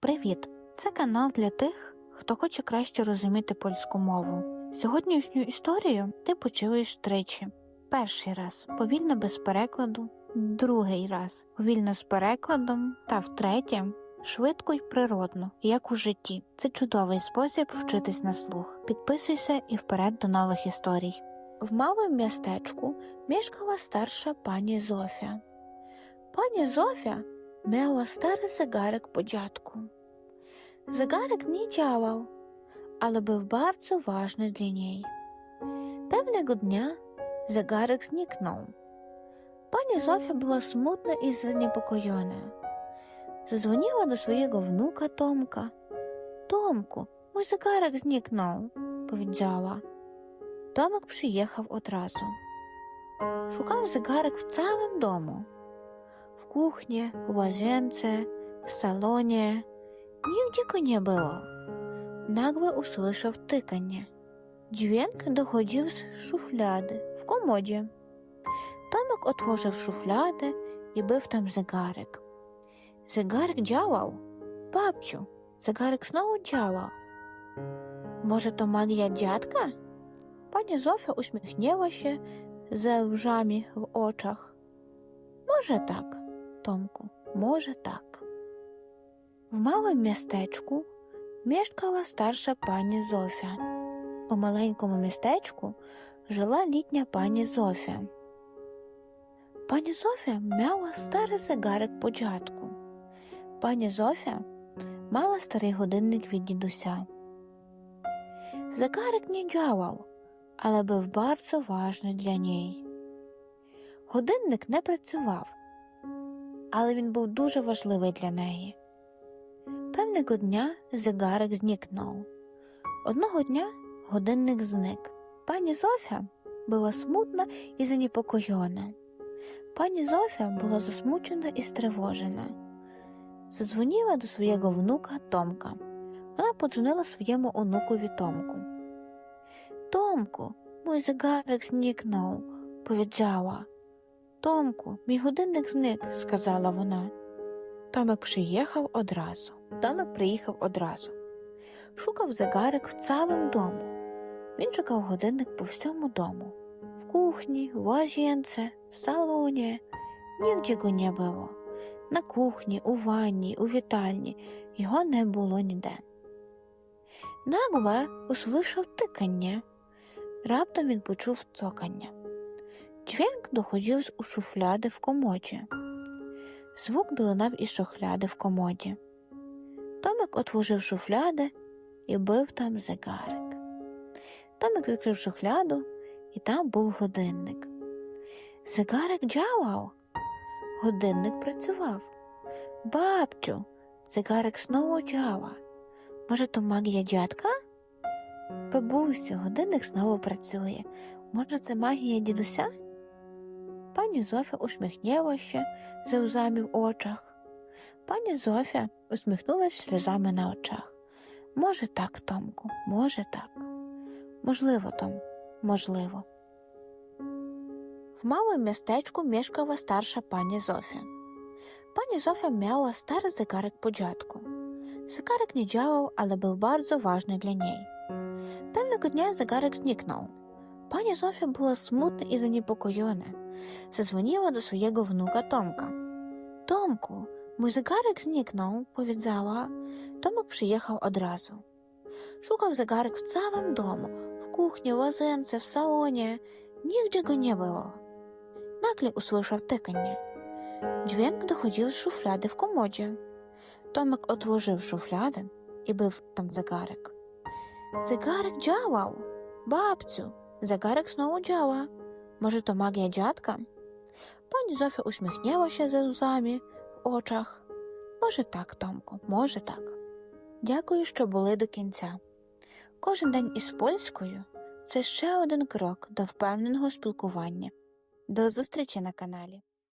Привіт! Це канал для тих, хто хоче краще розуміти польську мову. Сьогоднішню історію ти почуєш тричі. Перший раз повільно без перекладу, другий раз повільно з перекладом, та втретє швидко й природно, як у житті. Це чудовий спосіб вчитись на слух. Підписуйся і вперед до нових історій. В малому містечку мешкала старша пані Зофія. Пані Зофія miała stary zegarek po dziadku. Zegarek nie działał, ale był bardzo ważny dla niej. Pewnego dnia zegarek zniknął. Pani Zofia była smutna i zaniepokojona. Zadzwoniła do swojego wnuka Tomka. Tomku, mój zegarek zniknął, powiedziała. Tomek przyjechał od razu. Szukał zegarek w całym domu w kuchni, w łazience, w salonie. Nigdzie go nie było. Nagle usłyszał tykanie. Dźwięk dochodził z szuflady w komodzie. Tomek otworzył szufladę i był tam zegarek. Zegarek działał. Babciu, zegarek znowu działał. Może to magia dziadka? Pani Zofia uśmiechnęła się ze łzami w oczach. Może tak, Tomku, może tak. W małym miasteczku mieszkała starsza pani Zofia. У маленькому містечку жила літня пані Зофія. Пані Зофія мала старий zegarek по дядку. Пані Зофія мала старий годинник від дідуся. Zegarek nie działał, але був bardzo ważny для неї. Годинник не працював, але він був дуже важливий для неї. Певного дня зигарик зникнув. Одного дня годинник зник. Пані Зофя була смутна і занепокоєна. Пані Зофя була засмучена і стривожена. Задзвонила до свого внука Томка. Вона подзвонила своєму онукові Томку. Томку, мій зигарик зникнув, powiedziała. Томку, мій годинник зник, сказала вона. Томик приїхав одразу. Томик приїхав одразу. Шукав zegarek в цілому дому. Він шукав годинник по всьому дому. В кухні, в łazience, в салоні. Нігде не було. На кухні, у ванні, у вітальні його не було ніде. Нагле услышав тикання. Раптом він почув цокання. Dźwięk dochodził z szuflady w komodzie. Звук долинав із шухляди в комоді. Томик отворив шуфляди і бив там зигарик. Томик відкрив шухляду, і там був годинник. Зигарик джавав. Годинник працював. Бабцю, зигарик знову джава. Може, то магія дядка? Бабусю, годинник знову працює. Може, це магія дідуся? Пані Зофя усміхнілася за узами в очах. Пані Зофя усміхнулася сльозами на очах. Може так, Томку, може так. Можливо, Том, можливо. В малому містечку мешкала старша пані Зофя. Пані Зофя stary zegarek po dziadku. Zegarek nie działał, ale był bardzo ważny dla niej. Pewnego dnia zegarek zniknął. Pani Zofia była smutna i zaniepokojona. Zadzwoniła do swojego wnuka Tomka. Tomku, mój zegarek zniknął, powiedziała. Tomek przyjechał od razu. Szukał zegarek w całym domu, w kuchni, łazence, w salonie. Nigdzie go nie było. Nagle usłyszał tykanie. Dźwięk dochodził z szuflady w komodzie. Tomek otworzył szufladę i był tam zegarek. Zegarek działał. Babciu, zegarek znowu działa. Może to magia dziadka? Pani Zofia uśmiechnęła się ze w oczach. Може так, Томку, може так. Дякую, що були до кінця. Кожен день із польською це ще один крок до впевненого спілкування. До зустрічі на каналі.